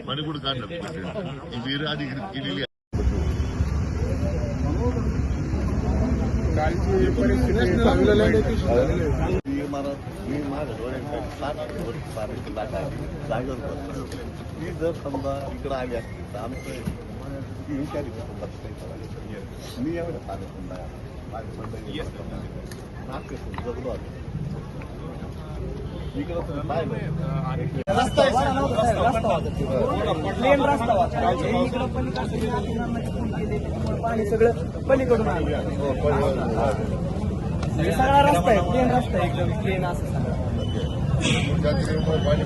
पाणी कुठं काढलं ही विहीर केलेली आहे मी जर समजा इकडं आली असतील तर आमचं ती विचारी कसं पाणी सगळं पलीकडून सगळा रस्ता आहे प्लेन रस्ता आहे एकदम प्लेन असं सगळं पाणी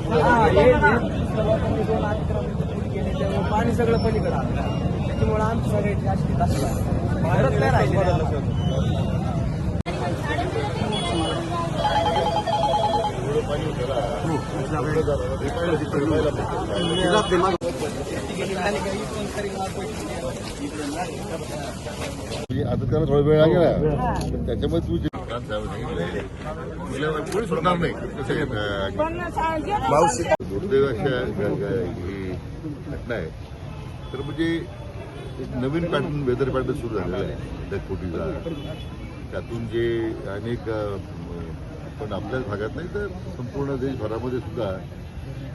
त्यामुळे पाणी सगळं पलीकडं आलं त्याच्यामुळे आमची सगळ्याची अशी असं भारत नाही राहिली म्हणजे आता त्याला थोडा वेळ लागेल पण त्याच्यामुळे तू जे काम साहेब सांगितलंय, तुला कोणी सुटणार नाही कसं आहे, अं, दुर्दैव अशा ग- ग- ही घटना आहे तर म्हणजे एक नवीन पॅटर्न वेदर पॅटर्न सुरू झालेला आहे ढगफुटीचा त्यातून जे अनेक पण आपल्याच भागात नाही तर संपूर्ण देशभरामध्ये सुद्धा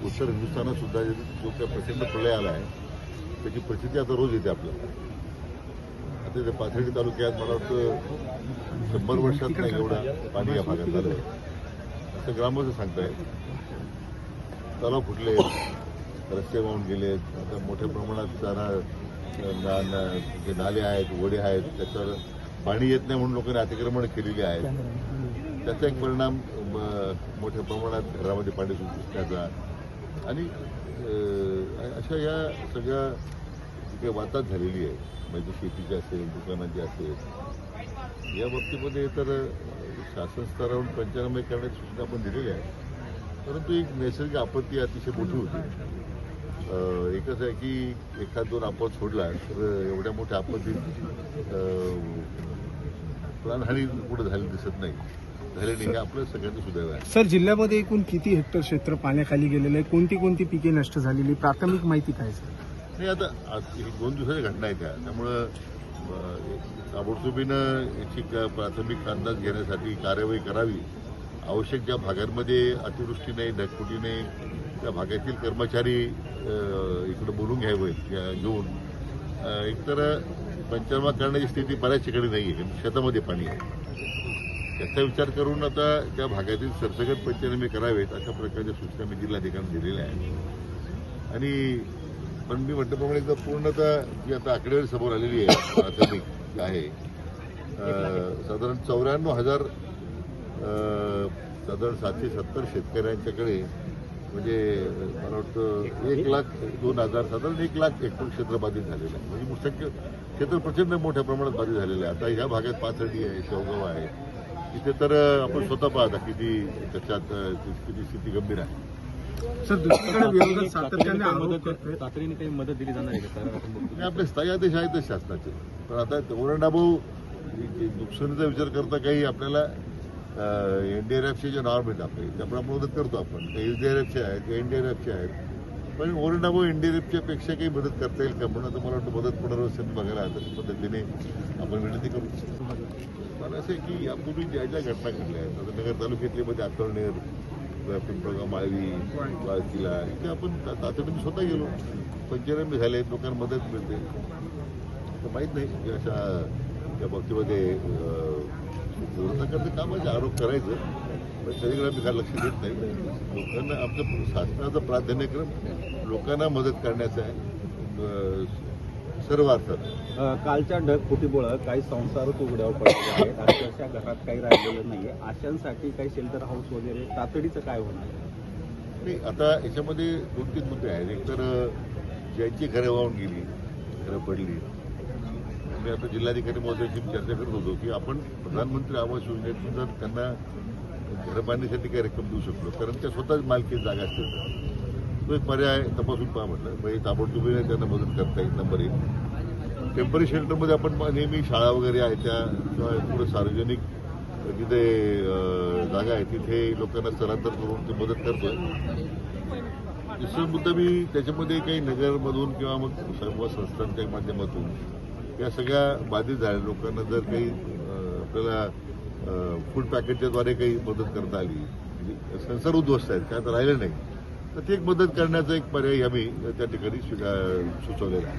उत्तर हिंदुस्थानात सुद्धा जो काही प्रचंड प्रलय आला आहे त्याची परिस्थिती आता रोज येते आपल्याला. आता त्या पाथर्डी तालुक्यात मला वाटतं शंभर वर्षात नाही एवढं पाणी या भागात झालं. असं ग्रामस्थ सांगतायत. तलाव फुटले रस्ते वाहून गेले आता मोठ्या प्रमाणात जाणार जे नाले आहेत ओढे आहेत त्याच्यावर पाणी येत नाही म्हणून लोकांनी अतिक्रमण केलेली आहेत. त्याचा एक परिणाम मोठ्या प्रमाणात घरामध्ये पाणी सुटण्याचा आणि अशा या सगळ्या जी काही वातात झालेली आहे म्हणजे शेतीची असेल दुकानाची असेल या बाबतीमध्ये तर शासन स्तरावरून पंचनामे करण्याची सूचना आपण दिलेली आहे. परंतु एक नैसर्गिक आपत्ती अतिशय मोठी होती. एकच आहे की एखाद दोन आपत सोडला तर एवढ्या मोठ्या आपत्तीत प्राणहानी कुठं झाली दिसत नाही. झाली नाही हे आपलं सगळ्यांचं सुदैव आहे. सर जिल्ह्यामध्ये एकूण किती हेक्टर क्षेत्र पाण्याखाली गेलेलं आहे? कोणती कोणती पिके नष्ट झालेली? प्राथमिक माहिती काय सर? नाही आता ही दोन दिवसाच्या घटना आहेत त्या. त्यामुळं ताबडतोबीनं याची प्राथमिक अंदाज घेण्यासाठी कार्यवाही करावी. आवश्यक ज्या भागांमध्ये अतिवृष्टीने ढगफुटीने त्या भागातील कर्मचारी इकडं बोलून घ्यावे घेऊन. एकतर पंचनामा करण्याची स्थिती बऱ्याच ठिकाणी नाही आहे शेतामध्ये पाणी आहे. त्याचा विचार करून आता त्या भागातील सरसकट पंचनामे करावेत अशा प्रकारच्या सूचना मी जिल्हाधिकाऱ्यांना दिलेल्या आहेत. आणि पण मी म्हटल्याप्रमाणे एकदा पूर्णतः जी आता आकडेवारी समोर आलेली आहे प्राथमिक आहे. साधारण चौऱ्याण्णव हजार साधारण सातशे सत्तर शेतकऱ्यांच्याकडे म्हणजे मला वाटतं एक लाख दोन हजार साधारण एक लाख हेक्टर क्षेत्र बाधित झालेलं आहे. म्हणजे मुख्य क्षेत्र प्रचंड मोठ्या प्रमाणात बाधित झालेलं आहे. आता ह्या भागात पाथर्डी आहे शेवगाव आहे. इथे तर आपण स्वतः पाहता किती त्याच्यात किती स्थिती गंभीर आहे. सर दुसरीकडे विरोधक सातत्याने आरोप करतोय तातडीने काही मदत दिली जाणार आहे का आपले स्थायी आदेश आहेतच शासनाचे. पण आता ओरंडाभाऊ नुकसानीचा विचार करता काही आपल्याला एनडीआरएफचे जे नॉर्म आहेत आपले त्यामुळे आपण मदत करतो आपण. काही एसडीआरएफचे आहेत एनडीआरएफचे आहेत. पण ओरंडाभाऊ एनडीआरएफच्या पेक्षा काही मदत करता येईल का? म्हणून आता मला वाटतं मदत पुनर्वसन बघायला तशा पद्धतीने आपण विनंती करू. शकतो पण असं आहे की यापूर्वी ज्या ज्या घटना घडल्या आहेत आता नगर तालुक्यातले म्हणजे मध्ये आकर्णेर पिंपळगाव माळवी वाळकीला इथे आपण तातडीने स्वतः गेलो. पंचनामे झाले लोकांना मदत मिळते. तर माहीत नाही अशा त्या बाबतीमध्ये विरोधकांचं काम आहे आरोप करायचं. पण सगळीकडे आम्ही काय लक्ष देत नाही. लोकांना आमचं शासनाचा प्राधान्यक्रम लोकांना मदत करण्याचा आहे. सर्व अर्थात. कालच्या ढगफुटीमुळं काही संसारच उघड्यावर पडलेले आहेत अक्षरशः घरात काही राहिलेलं नाहीये. अशांसाठी काही शेल्टर हाऊस वगैरे तातडीचं काय होणार? नाही आता याच्यामध्ये दोन तीन मुद्दे आहेत. एकतर ज्यांची घरं वाहून गेली घरं पडली मी आता जिल्हाधिकारी महोदयाशी चर्चा करत होतो की आपण प्रधानमंत्री आवास योजनेतून जर त्यांना घर बांधण्यासाठी काही रक्कम देऊ शकलो कारण त्या स्वतःच मालकीची जागा असतील तो एक पर्याय तपासून पहा म्हटलं. म्हणजे ताबडतोबीने त्यांना मदत करता येईल नंबर एक. टेंपररी शेल्टरमध्ये आपण नेहमी शाळा वगैरे आहे त्या किंवा पुढे सार्वजनिक जिथे जागा आहे तिथे लोकांना स्थलांतर करून ते मदत करतोय. दुसरा मुद्दा मी त्याच्यामध्ये काही नगरमधून किंवा मग सर्व संस्थांच्या माध्यमातून या सगळ्या बाधित झालेल्या लोकांना जर काही आपल्याला फूड पॅकेटच्याद्वारे काही मदत करता आली म्हणजे संसार उद्ध्वस्त आहेत काय तर राहिलं नाही तर ती एक मदत करण्याचा एक पर्याय आम्ही त्या ठिकाणी स्वीकार सुचवलेला आहे.